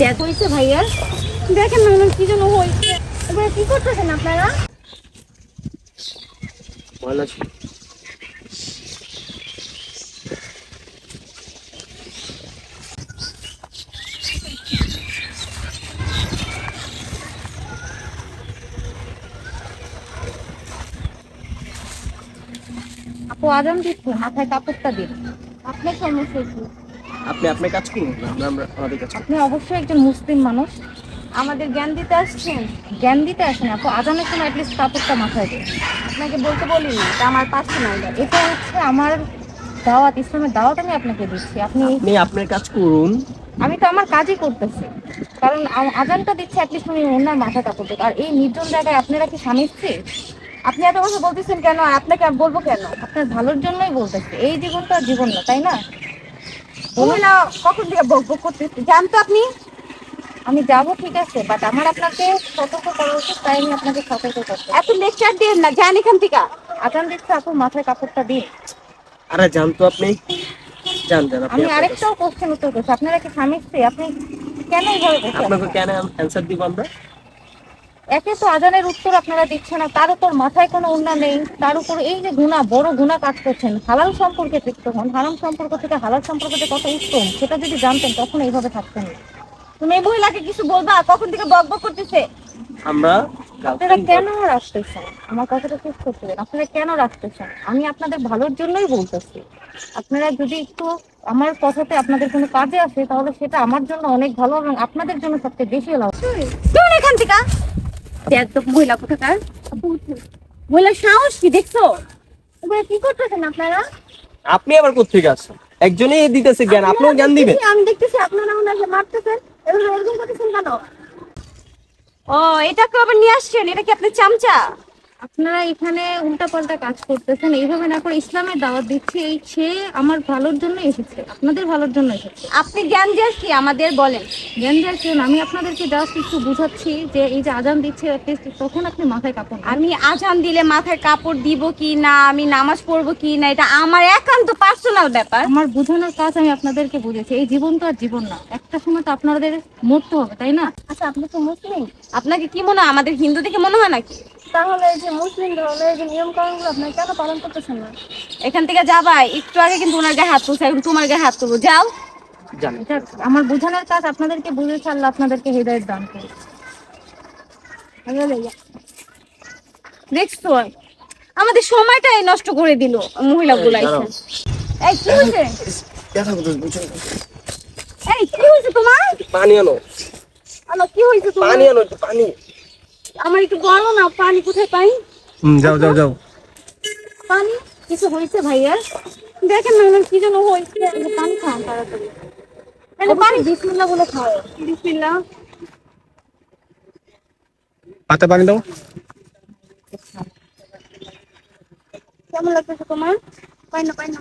দেখ হয়েছে ভাইয়া দেখেন না ওনার কি যেন হয়েছে এবার কি করতেছেন আপনারা ময়লা ছিল আপু আজান দিচ্ছে মাথায় কাপড়টা দিন আপনার সমস্যা কি আপনি আপনার কাজ করুন আমরা আমরা আমাদের কাজ আপনি অবশ্যই একজন মুসলিম মানুষ। আমাদের জ্ঞান দিতে আসছেন? জ্ঞান দিতে আসেন আপু আজানের সময় অ্যাটলিস্ট কাপড়টা মাথায় দিন। আপনাকে বলতে বলিনি এটা আমার পার্সোনাল এটা হচ্ছে আমার দাওয়াত ইসলামের দাওয়াত আমি আপনাকে দিচ্ছি। আপনি আপনি আপনার কাজ করুন। আমি তো আমার কাজই করতেছি। কারণ আজানটা দিচ্ছে অ্যাটলিস্ট উনি ওনার মাথা কাপড়। আর এই নির্জন জায়গায় আপনারা কি স্বামী স্ত্রী? আপনি এত কথা বলতেছেন কেন? আর আপনাকে বলব কেন? আপনার ভালোর জন্যই বলতেছি। এই জীবনটা জীবন না তাই না? মহিলা কখন থেকে বক বক করতেছে জানতো আপনি। আমি যাব ঠিক আছে বাট আমার আপনাকে সতর্ক করা উচিত তাই আমি আপনাকে সতর্ক করতে এত লেকচার দিন না যান এখান থেকে। আজান দিচ্ছে আপু মাথায় কাপড়টা দিন। আরে জানতো আপনি। জান জান আপনি আমি আরেকটাও কোশ্চেন উত্তর করছি। আপনারা কি স্বামী স্ত্রী? আপনি কেন এইভাবে আপনাকে কেন অ্যান্সার দিব আমরা? একে তো আজানের উত্তর আপনারা দিচ্ছেন না তার উপর মাথায় কোনো উন্না নেই। তার উপর এই যে গুণা বড় গুণা কাজ করছেন হালাল সম্পর্কে তৃপ্ত হন। হারাম সম্পর্ক থেকে হালাল সম্পর্ক যে কত উত্তম সেটা যদি জানতেন তখন এইভাবে থাকতেন। তুমি এই মহিলাকে কিছু বলবা? কখন থেকে বক বক করতেছে? আমরা আপনারা কেন রাখতেছেন আমার কথাটা শেষ করতে আপনারা কেন রাখতেছেন আমি আপনাদের ভালোর জন্যই বলতেছি। আপনারা যদি একটু আমার কথাতে আপনাদের কোনো কাজে আসে তাহলে সেটা আমার জন্য অনেক ভালো এবং আপনাদের জন্য সবচেয়ে বেশি লাভ। এখান থেকে। মহিলা কোথাকার? মহিলা সাহস কি দেখছ? এবার কি করতেছেন আপনারা? আপনি আবার কোথেকে আসছেন? একজনই দিতেছে জ্ঞান আপনিও জ্ঞান দিবেন। আমি দেখতেছি আপনারা ওনাকে মারতেছেন এরকম করতেছেন কেন? ও এটাকে আবার নিয়ে আসছেন এটা কি আপনার চামচা? আপনারা এখানে উল্টাপাল্টা কাজ করতেছেন। এইভাবে না করে ইসলামের দাওয়াত দিচ্ছি এই সে আমার ভালোর জন্য এসেছে আপনাদের ভালোর জন্য এসেছে। আপনি জ্ঞান দিয়েছি আমাদের বলেন? জ্ঞান দেওয়ার না, আমি আপনাদেরকে জাস্ট একটু বুঝাচ্ছি যে এই যে আজান দিচ্ছে তখন আপনি মাথায় কাপড় আমি আমি আজান দিলে মাথায় কাপড় দিব কি না আমি নামাজ পড়ব কি না এটা আমার একান্ত পার্সোনাল ব্যাপার। আমার বোঝানোর কাজ আমি আপনাদেরকে বুঝেছি এই জীবন তো আর জীবন না একটা সময় তো আপনাদের মরতে হবে তাই না? আচ্ছা আপনি তো মুসলিম। আপনাকে কি মনে হয় আমাদের হিন্দু দেখে মনে হয় নাকি? তাহলে এই যে মুসলিম ধর্মের এই যে নিয়ম কানুনগুলো আপনারা কেন পালন করতেছেন না? এখান থেকে যাবা একটু আগে কিন্তু ওনার গায়ে হাত তুলছে এখন তোমার গায়ে হাত তুলবো। যাও। আমার বোঝানোর কাজ আপনাদেরকে বুঝে ছাড়লে আপনাদেরকে হৃদয়ের দান করি। দেখছ? আমাদের সময়টাই নষ্ট করে দিল মহিলা গুলাইছে এই কি হয়েছে? এই কি তোমার? পানি আনো। আলো কি হয়েছে তোমার? পানি আনো একটু পানি। আমার একটু গরম না পানি কোথায় পাই? যাও যাও যাও। পানি? কিছু হয়েছে ভাইয়া? দেখেন না কি যেন হয়েছে যে পানি খান তাড়াতাড়ি। তাহলে পানি বিসমিল্লাহ বলে খাও। বিসমিল্লাহ। পাতে পানি দাও। কেমন লাগতেছে তোমার? পাই না পাই না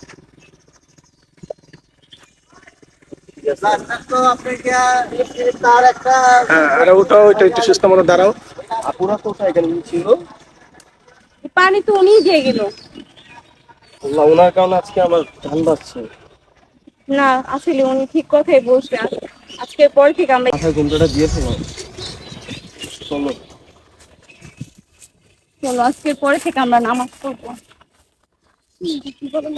হ্যাঁ আরে উঠো ওইটা একটু সুস্থ মতো দাঁড়াও। আপুরা কোথায় এখানে ছিল। পানি তো উনিই দিয়ে গেল। আল্লাহ ওনার কারণে আজকে আমার ধান বাচ্ছে না আসলে উনি ঠিক কথাই বলছে। আজকের পর থেকে আমরা মাথায় ঘুমটাটা দিয়ে ফেলো। চলো। চলো আজকের পরে থেকে আমরা নামাজ পড়ব। কি বলো